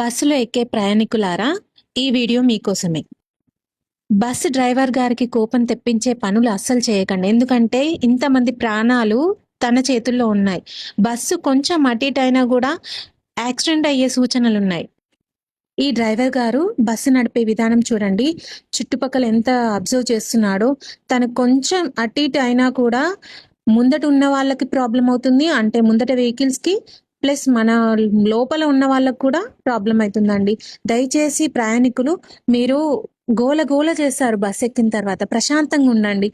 బస్సులో ఎక్కే ప్రయాణికులారా ఈ వీడియో మీకోసమే. బస్సు డ్రైవర్ గారికి కోపం తెప్పించే పనులు అస్సలు చేయకండి. ఎందుకంటే ఇంతమంది ప్రాణాలు తన చేతుల్లో ఉన్నాయి. బస్సు కొంచెం అటు ఇటు అయినా కూడా యాక్సిడెంట్ అయ్యే సూచనలు ఉన్నాయి ఈ డ్రైవర్ గారు బస్సు నడిపే విధానం చూడండి. చుట్టుపక్కల ఎంత అబ్జర్వ్ చేస్తున్నాడో తను కొంచెం అటు ఇటు అయినా కూడా ముందట ఉన్న వాళ్ళకి ప్రాబ్లం అవుతుంది. అంటే ముందట వెహికల్స్కి ప్లస్ మన లోపల ఉన్న వాళ్ళకు కూడా ప్రాబ్లం అవుతుందండి. దయచేసి ప్రయాణికులు మీరు గోల గోల చేస్తారు బస్ ఎక్కిన తర్వాత. ప్రశాంతంగా ఉండండి.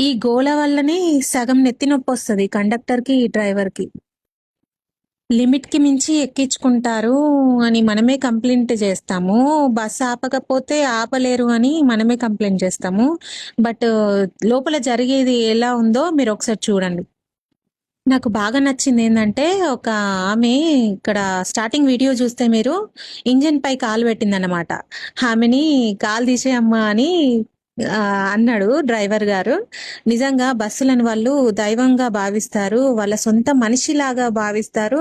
ఈ గోల వల్లనే సగం నెత్తి నొప్పి వస్తుంది కండక్టర్కి ఈ డ్రైవర్కి. లిమిట్కి మించి ఎక్కించుకుంటారు అని మనమే కంప్లైంట్ చేస్తాము. బస్ ఆపకపోతే ఆపలేరు అని మనమే కంప్లైంట్ చేస్తాము. బట్ లోపల జరిగేది ఎలా ఉందో మీరు ఒకసారి చూడండి. నాకు బాగా నచ్చింది ఏంటంటే ఒక ఆమె ఇక్కడ స్టార్టింగ్ వీడియో చూస్తే మీరు ఇంజిన్ పై కాలు పెట్టిందన్నమాట. ఆమెని కాలు తీసేయమ్మా అని అన్నాడు డ్రైవర్ గారు. నిజంగా బస్సులను వాళ్ళు దైవంగా భావిస్తారు వాళ్ళ సొంత మనిషిలాగా భావిస్తారు.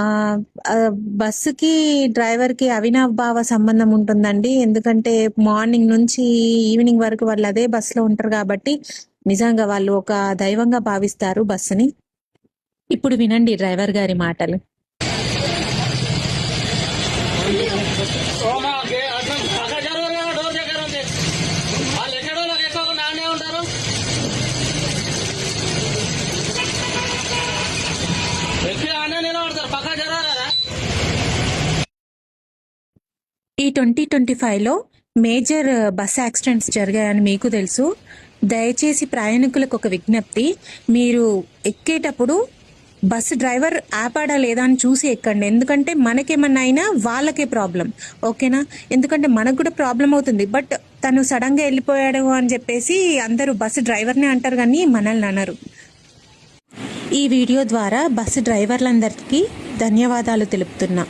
ఆ బస్సుకి డ్రైవర్కి అవినాభావ సంబంధం ఉంటుందండి. ఎందుకంటే మార్నింగ్ నుంచి ఈవినింగ్ వరకు వాళ్ళు అదే బస్సులో ఉంటారు కాబట్టి నిజంగా వాళ్ళు ఒక దైవంగా భావిస్తారు బస్సుని. ఇప్పుడు వినండి డ్రైవర్ గారి మాటలు. ఈ ట్వంటీ ట్వంటీ ఫైవ్లో మేజర్ బస్ యాక్సిడెంట్స్ జరిగాయని మీకు తెలుసు. దయచేసి ప్రయాణికులకు ఒక విజ్ఞప్తి. మీరు ఎక్కేటప్పుడు బస్సు డ్రైవర్ ఆపాడా లేదా అని చూసి ఎక్కండి. ఎందుకంటే మనకేమన్నా అయినా వాళ్ళకే ప్రాబ్లం. ఓకేనా? ఎందుకంటే మనకు కూడా ప్రాబ్లం అవుతుంది. బట్ తను సడన్గా వెళ్ళిపోయాడు అని చెప్పేసి అందరూ బస్సు డ్రైవర్నే అంటారు కానీ మనల్ని అనరు. ఈ వీడియో ద్వారా బస్సు డ్రైవర్లందరికీ ధన్యవాదాలు తెలుపుతున్నా.